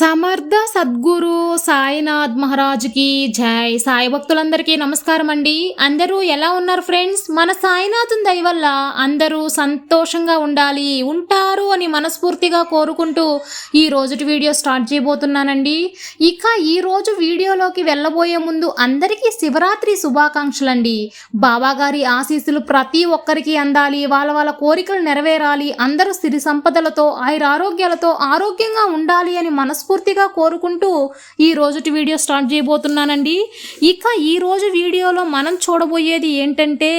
సమర్థ సద్గురు సాయినాథ్ మహారాజుకి జై. సాయి భక్తులందరికీ నమస్కారం అండి అందరూ ఎలా ఉన్నారు ఫ్రెండ్స్? మన సాయినాథం దయ వల్ల అందరూ సంతోషంగా ఉండాలి. ఉంటా అని మనస్ఫూర్తిగా కోరుకుంటూ ఈ రోజుటి వీడియో స్టార్ట్ చేయబోతున్నానండి. ఇక ఈ రోజు వీడియోలోకి వెళ్ళబోయే ముందు అందరికీ శివరాత్రి శుభాకాంక్షలండి. బాబా గారి ఆశీస్సులు ప్రతి ఒక్కరికి అందాలి వాళ్ళ వాళ్ళ కోరికలు నెరవేరాలి అందరూ సిరి సంపదలతో ఆయుర ఆరోగ్యాలతో ఆరోగ్యంగా ఉండాలి అని మనస్ఫూర్తిగా కోరుకుంటూ ఈ రోజుటి వీడియో స్టార్ట్ చేయబోతున్నానండి. ఇక ఈ రోజు వీడియోలో మనం చూడబోయేది ఏంటంటే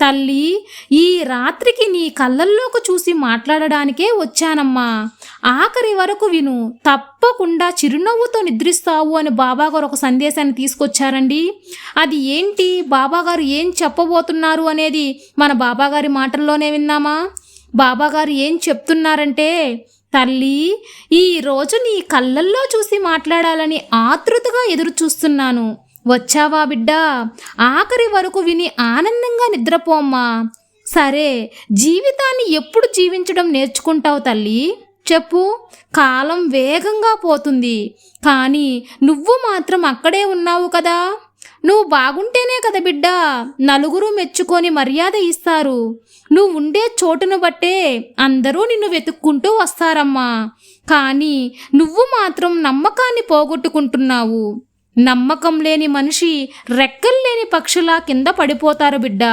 తల్లి ఈ రాత్రికి నీ కళ్ళల్లోకి చూసి మాట్లాడడానికే వచ్చానమ్మా. ఆఖరి వరకు విను తప్పకుండా చిరునవ్వుతో నిద్రిస్తావు అని బాబాగారు ఒక సందేశాన్ని తీసుకొచ్చారండి. అది ఏంటి? బాబాగారు ఏం చెప్పబోతున్నారు అనేది మన బాబాగారి మాటల్లోనే విన్నామా? బాబాగారు ఏం చెప్తున్నారంటే తల్లి ఈ నీ కళ్ళల్లో చూసి మాట్లాడాలని ఆతృతగా ఎదురు చూస్తున్నాను వచ్చావా బిడ్డా? ఆఖరి వరకు విని ఆనందంగా నిద్రపోమ్మా సరే జీవితాన్ని ఎప్పుడు జీవించడం నేర్చుకుంటావు తల్లి? చెప్పు. కాలం వేగంగా పోతుంది. కానీ నువ్వు మాత్రం అక్కడే ఉన్నావు కదా? నువ్వు బాగుంటేనే కదా బిడ్డ? నలుగురు మెచ్చుకొని మర్యాద ఇస్తారు. నువ్వు ఉండే చోటును బట్టే అందరూ నిన్ను వెతుక్కుంటూ వస్తారమ్మా. కానీ నువ్వు మాత్రం నమ్మకాన్ని పోగొట్టుకుంటున్నావు. నమ్మకం లేని మనిషి రెక్కలు లేని పక్షులా కింద పడిపోతారు బిడ్డ.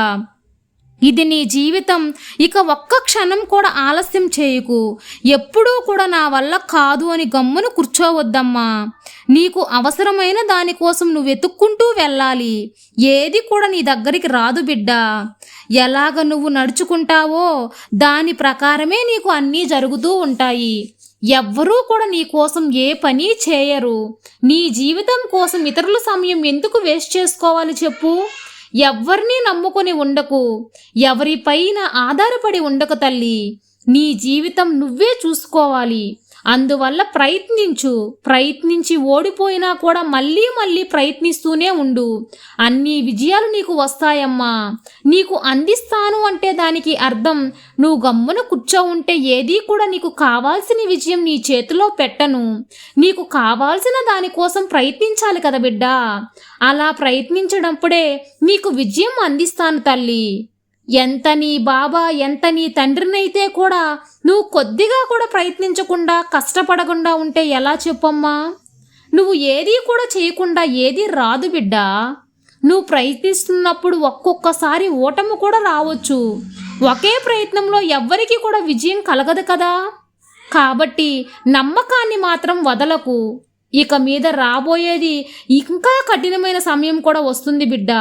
ఇది నీ జీవితం. ఇక ఒక్క క్షణం కూడా ఆలస్యం చేయకు. ఎప్పుడూ కూడా నా వల్ల కాదు అని గమ్మును కూర్చోవద్దమ్మా. నీకు అవసరమైన దానికోసం నువ్వు వెతుక్కుంటూ వెళ్ళాలి. ఏది కూడా నీ దగ్గరికి రాదు బిడ్డ. ఎలాగ నువ్వు నడుచుకుంటావో దాని ప్రకారమే నీకు అన్నీ జరుగుతూ ఉంటాయి. ఎవ్వరూ కూడా నీ కోసం ఏ పని చేయరు. నీ జీవితం కోసం ఇతరుల సమయం ఎందుకు వేస్ట్ చేసుకోవాలి చెప్పు? ఎవ్వరినీ నమ్ముకొని ఉండకు. ఎవరిపైన ఆధారపడి ఉండకు తల్లి. నీ జీవితం నువ్వే చూసుకోవాలి. అందువల్ల ప్రయత్నించు. ప్రయత్నించి ఓడిపోయినా కూడా మళ్ళీ మళ్ళీ ప్రయత్నిస్తూనే ఉండు. అన్ని విజయాలు నీకు వస్తాయమ్మా. నీకు అందిస్తాను అంటే దానికి అర్థం. నువ్వు గమ్మున కూర్చో ఉంటే ఏదీ కూడా నీకు కావాల్సిన విజయం నీ చేతిలో పెట్టను. నీకు కావాల్సిన దానికోసం ప్రయత్నించాలి కదా బిడ్డా. అలా ప్రయత్నించడప్పుడే నీకు విజయం అందిస్తాను తల్లి. ఎంత నీ బాబా ఎంత నీ తండ్రినైతే కూడా నువ్వు కొద్దిగా కూడా ప్రయత్నించకుండా కష్టపడకుండా ఉంటే ఎలా చెప్పమ్మా? నువ్వు ఏదీ కూడా చేయకుండా ఏదీ రాదు బిడ్డ. నువ్వు ప్రయత్నిస్తున్నప్పుడు ఒక్కొక్కసారి ఓటము కూడా రావచ్చు. ఒకే ప్రయత్నంలో ఎవ్వరికీ కూడా విజయం కలగదు కదా. కాబట్టి నమ్మకాన్ని మాత్రం వదలకు. ఇక మీద రాబోయేది ఇంకా కఠినమైన సమయం కూడా వస్తుంది బిడ్డ.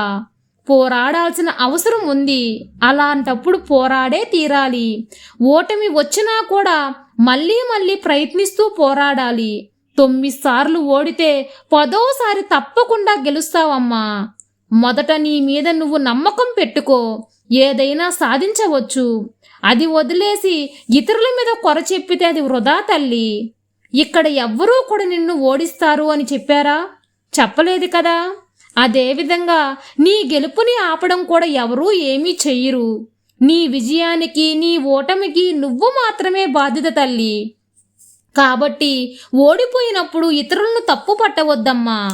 పోరాడాల్సిన అవసరం ఉంది. అలాంటప్పుడు పోరాడే తీరాలి. ఓటమి వచ్చినా కూడా మళ్ళీ మళ్ళీ ప్రయత్నిస్తూ పోరాడాలి. తొమ్మిది సార్లు ఓడితే పదోసారి తప్పకుండా గెలుస్తావమ్మా. మొదట నీ మీద నువ్వు నమ్మకం పెట్టుకో. ఏదైనా సాధించవచ్చు. అది వదిలేసి ఇతరుల మీద కొర చెప్పితే అది వృధా తల్లి. ఇక్కడ ఎవ్వరూ కూడా నిన్ను ఓడిస్తారు అని చెప్పారా? చెప్పలేదు కదా? అదేవిధంగా నీ గెలుపుని ఆపడం కూడా ఎవరూ ఏమీ చెయ్యరు. నీ విజయానికి నీ ఓటమికి నువ్వు మాత్రమే బాధ్యత తల్లి. కాబట్టి ఓడిపోయినప్పుడు ఇతరులను తప్పు పట్టవద్దమ్మా.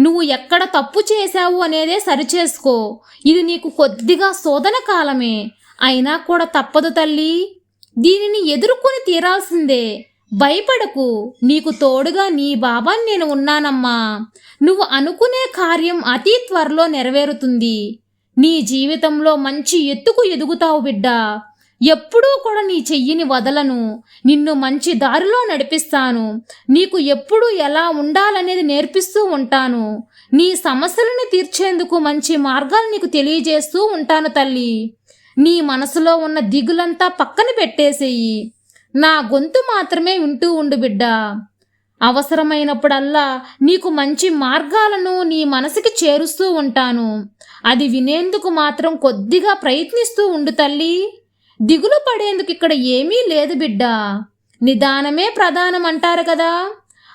నువ్వు ఎక్కడ తప్పు చేశావు అనేదే సరిచేసుకో. ఇది నీకు కొద్దిగా శోధన కాలమే. అయినా కూడా తప్పదు తల్లి. దీనిని ఎదుర్కొని తీరాల్సిందే. భయపడకు. నీకు తోడుగా నీ బాబాని నేను ఉన్నానమ్మా. నువ్వు అనుకునే కార్యం అతి త్వరలో నెరవేరుతుంది. నీ జీవితంలో మంచి ఎత్తుకు ఎదుగుతావు బిడ్డ. ఎప్పుడూ కూడా నీ చెయ్యిని వదలను. నిన్ను మంచి దారిలో నడిపిస్తాను. నీకు ఎప్పుడు ఎలా ఉండాలనేది నేర్పిస్తూ ఉంటాను. నీ సమస్యలను తీర్చేందుకు మంచి మార్గాలు నీకు తెలియజేస్తూ ఉంటాను తల్లి. నీ మనసులో ఉన్న దిగులంతా పక్కన పెట్టేసేయి. నా గొంతు మాత్రమే వింటూ ఉండు బిడ్డ. అవసరమైనప్పుడల్లా నీకు మంచి మార్గాలను నీ మనసుకి చేరుస్తూ ఉంటాను. అది వినేందుకు మాత్రం కొద్దిగా ప్రయత్నిస్తూ ఉండు తల్లి. దిగులు పడేందుకు ఇక్కడ ఏమీ లేదు బిడ్డ. నిదానమే ప్రధానం అంటారు కదా.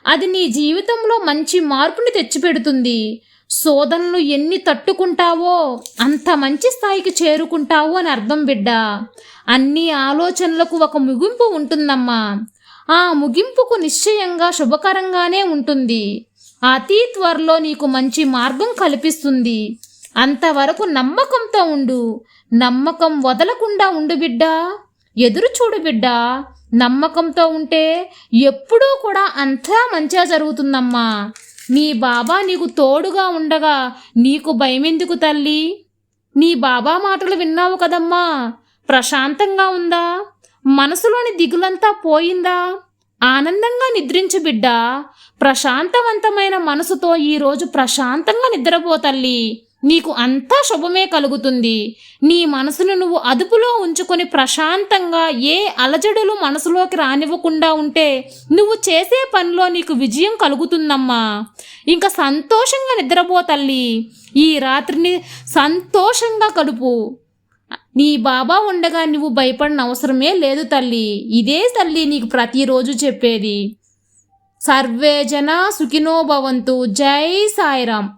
అది నీ జీవితంలో మంచి మార్పుని తెచ్చిపెడుతుంది. శోధనలు ఎన్ని తట్టుకుంటావో అంత మంచి స్థాయికి చేరుకుంటావు అని అర్థం బిడ్డ. అన్ని ఆలోచనలకు ఒక ముగింపు ఉంటుందమ్మా. ఆ ముగింపుకు నిశ్చయంగా శుభకరంగానే ఉంటుంది. అతి త్వరలో నీకు మంచి మార్గం కల్పిస్తుంది. అంతవరకు నమ్మకంతో ఉండు. నమ్మకం వదలకుండా ఉండు బిడ్డా. ఎదురు చూడు బిడ్డా. నమ్మకంతో ఉంటే ఎప్పుడూ కూడా అంతా మంచిగా జరుగుతుందమ్మా. నీ బాబా నీకు తోడుగా ఉండగా నీకు భయమెందుకు తల్లి? నీ బాబా మాటలు విన్నావు కదమ్మా. ప్రశాంతంగా ఉందా? మనసులోని దిగులంతా పోయిందా? ఆనందంగా నిద్రించు బిడ్డ. ప్రశాంతవంతమైన మనసుతో ఈరోజు ప్రశాంతంగా నిద్రపో తల్లి. నీకు అంతా శుభమే కలుగుతుంది. నీ మనసును నువ్వు అదుపులో ఉంచుకొని ప్రశాంతంగా ఏ అలజడులు మనసులోకి రానివ్వకుండా ఉంటే నువ్వు చేసే పనిలో నీకు విజయం కలుగుతుందమ్మా. ఇంకా సంతోషంగా నిద్రపో తల్లి. ఈ రాత్రిని సంతోషంగా కడుపు నీ బాబా ఉండగా నువ్వు భయపడిన అవసరమే లేదు తల్లి. ఇదే తల్లి నీకు ప్రతిరోజు చెప్పేది. సర్వే జన సుఖినో భవంతు. జై సాయిరామ్.